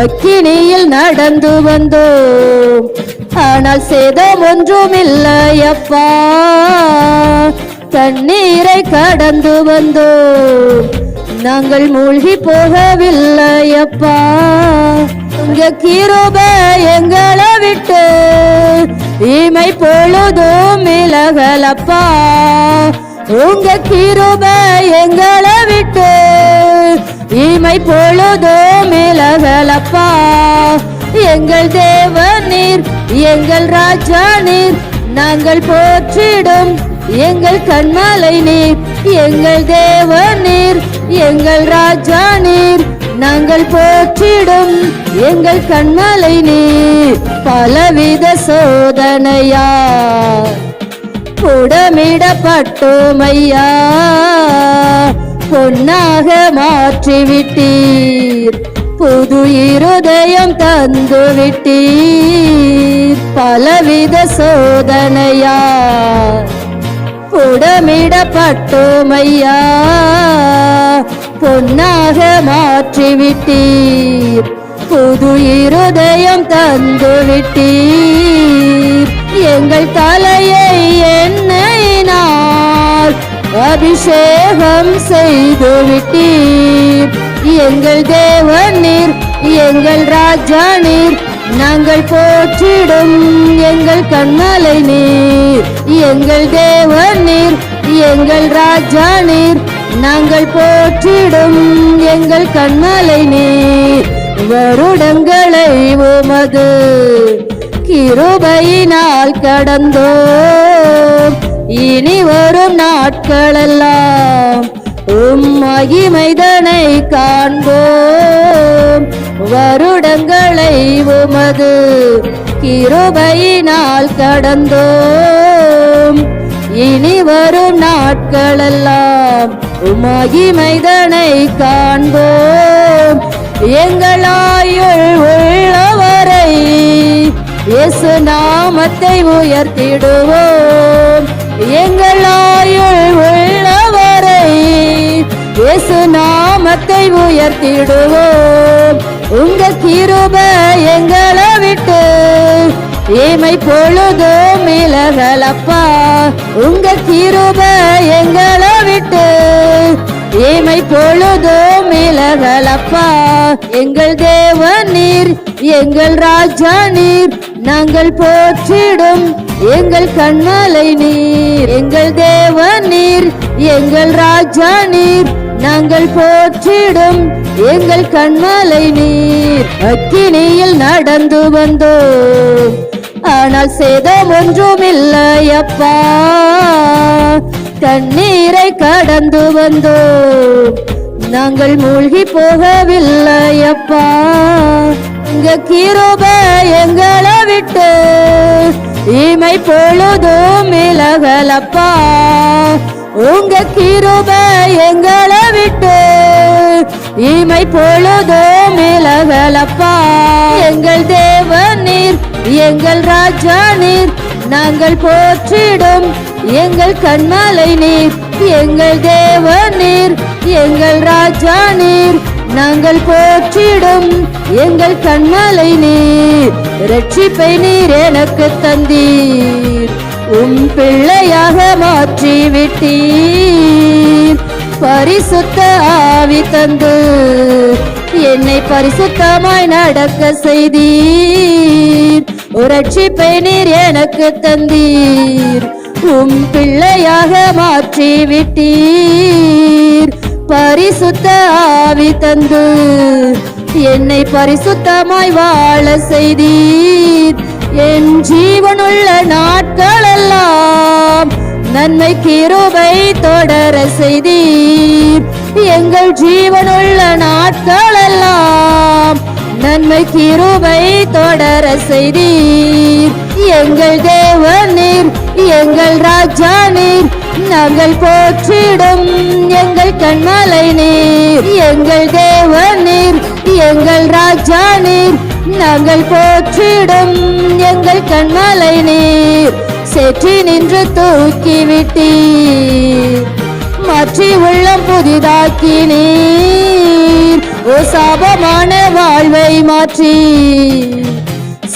அக்கினியில் நடந்து வந்தோம். ஆனால் சேதம் ஒன்றுமில்லையப்பா தண்ணீரை கடந்து வந்தோம். நாங்கள் மூழ்கி போகவில்லையப்பா உங்க கிருப எங்களை விட்டு இமை பொழுதும் விலகலப்பா. உங்க கிருப எங்களை விட்டு இமை பொழுதோ விலகலப்பா எங்கள் தேவ நீர் எங்கள் ராஜா நீர் நாங்கள் போற்றிடும் எங்கள் கண்மலை நீர். எங்கள் தேவ நீர் எங்கள் ராஜா நீர் நாங்கள் போற்றிடும் எங்கள் கண்மலை நீர். பலவித சோதனையா புடமிடப்பட்டோமையா பொன்னாக மாற்றிவிட்டீர். புது இருதயம் தந்துவிட்டீர். பலவித சோதனையா? புடமிடப்பட்டோமையா? பொன்னாக மாற்றிவிட்டீர். புது இருதயம் தந்துவிட்டீர். எங்கள் தலை அபிஷேகம் செய்து விட்டீர் எங்கள் தேவன் நீர் எங்கள் ராஜா நீர் நாங்கள் போற்றிடும் எங்கள் கண்மலை நீர். எங்கள் தேவன் நீர் எங்கள் ராஜா நீர் நாங்கள் போற்றிடும் எங்கள் கண்மலை நீர். வருடங்களை உமது கிருபையினால் கடந்தோம். இனி வரும் நாட்களெல்லாம் உம் மகிமைதனை காண்போம். வருடங்களை உமது கிருபையினால் கடந்தோம். இனி வரும் நாட்களெல்லாம் உமகிமைதனை காண்போம். எங்களாயுள் உள்ளவரை இயேசு நாமத்தை உயர்த்திடுவோம். எங்களாயுள் உள்ளவரை இயேசு நாமத்தை உயர்த்திடுவோம். உங்க கிருப எங்களை விட்டு ஏமை பொழுதும் இலகலப்பா உங்க கிருப எங்களை விட்டு ஏமை பொழுதும் இலகலப்பா எங்கள் தேவ நீர் எங்கள் ராஜா நீர் நாங்கள் போற்றிடும். எங்கள் கண்ணலை நீர் எங்கள் தேவன் நீர் எங்கள் ராஜா நீர் நாங்கள் போற்றிடும் எங்கள் கண்மலை நீர். அக்கினியில் நடந்து வந்தோம் ஆனால் சேதம் ஒன்றுமில்லையப்பா தண்ணீரை கடந்து வந்தோம் நாங்கள் மூழ்கி போகவில்லையப்பா இங்க கிருப எங்களை விட்டு இமை பொழுதும் இலகலப்பா உங்க கிருப எங்களை விட்டு. இமை பொழுதும் இலகலப்பா எங்கள் தேவன் நீர் எங்கள் ராஜா நீர் நாங்கள் போற்றிடும் எங்கள் கண்மலை நீர். எங்கள் தேவ நீர் எங்கள் ராஜா நீர். நாங்கள் போற்றிடும் எங்கள் கண்ணாலை நீர். ரட்சிப்பை நீர் எனக்கு தந்தீர். உம் பிள்ளையாக மாற்றி விட்டீர் பரிசுத்த ஆவி தந்து என்னை பரிசுத்தமாய் நடக்க செய்தீர். ரட்சிப்பை நீர் எனக்கு தந்தீர். உம் பிள்ளையாக மாற்றி விட்டீர் பரிசுத்த ஆவி தந்து என்னை பரிசுத்தமாய் வாழ செய்தீர். என் ஜீவனுள்ள நாட்கள் எல்லாம் நன்மை கிருபை தொடர செய்தீர். எங்கள் ஜீவனுள்ள நாட்கள் எல்லாம் நன்மை கிருபை தொடர செய்தீர். எங்கள் தேவ நீர் எங்கள் ராஜா நீர் நாங்கள் போற்றிடும் எங்கள் கண்மலை நீர் எங்கள் தேவன் நீர் எங்கள் ராஜா நீர். நாங்கள் போற்றிடும் எங்கள் கண்மலை நீர். செற்றி நின்று தூக்கி மாற்றி உள்ளம் புதிதாக்கி நீர். ஓ சாபமான வாழ்வை மாற்றி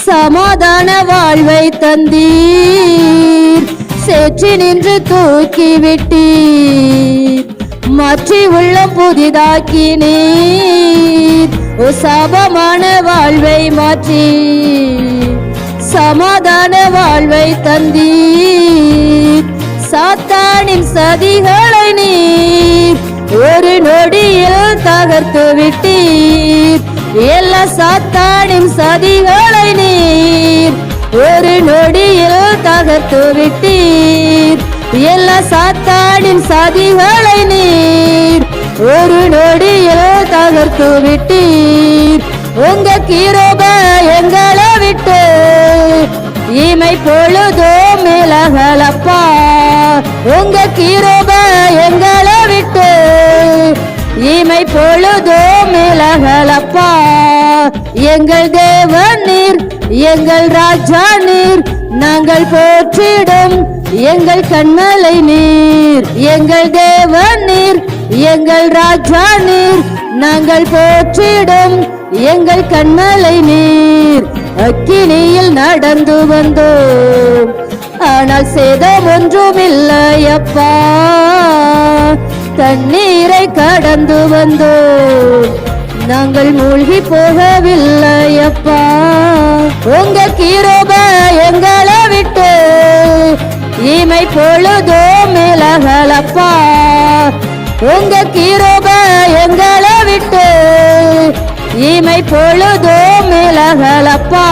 சமாதான வாழ்வை தந்தீர். சேற்றி நின்று தூக்கி விட்டீர் மாற்றி உள்ளம் புதிதாக்கினீர். ஓ சாபமான வாழ்வை மாற்றி சமாதான வாழ்வை தந்தீர். சாத்தானின் சதிகளை நீர் ஒரு நொடியில் தகர்த்து விட்டீர். எல்லா சாத்தானின் சதிகளை நீர் ஒரு நொடி தகர்த்து விட்டீர் எல்லா சாத்தானின் சதிகளை நீர் ஒரு நொடியில் தகர்த்து விட்டீர் உங்க கீரோப எங்களை விட்டு இமை பொழுதோ மிளகலப்பா உங்க கீரோப எங்களை விட்டு இமை பொழுதோ மிளகலப்பா எங்கள் தேவன் நீர் எங்கள் ராஜா நீர் நாங்கள் போற்றிடும் எங்கள் கண்மலை நீர் எங்கள் தேவன் நீர் எங்கள் ராஜா நீர். நாங்கள் போற்றிடும் எங்கள் கண்மலை நீர். அக்கினியில் நடந்து வந்தோம். ஆனால் சேதம் ஒன்றுமில்லையப்பா தண்ணீரை கடந்து வந்தோம். நாங்கள் மூழ்கி போகவில்லை அப்பா உங்க கீரோப எங்களை விட்டு இமை பொழுதோ மிளகலப்பா உங்க கீரோப எங்களை விட்டு இமை பொழுதோ மிளகலப்பா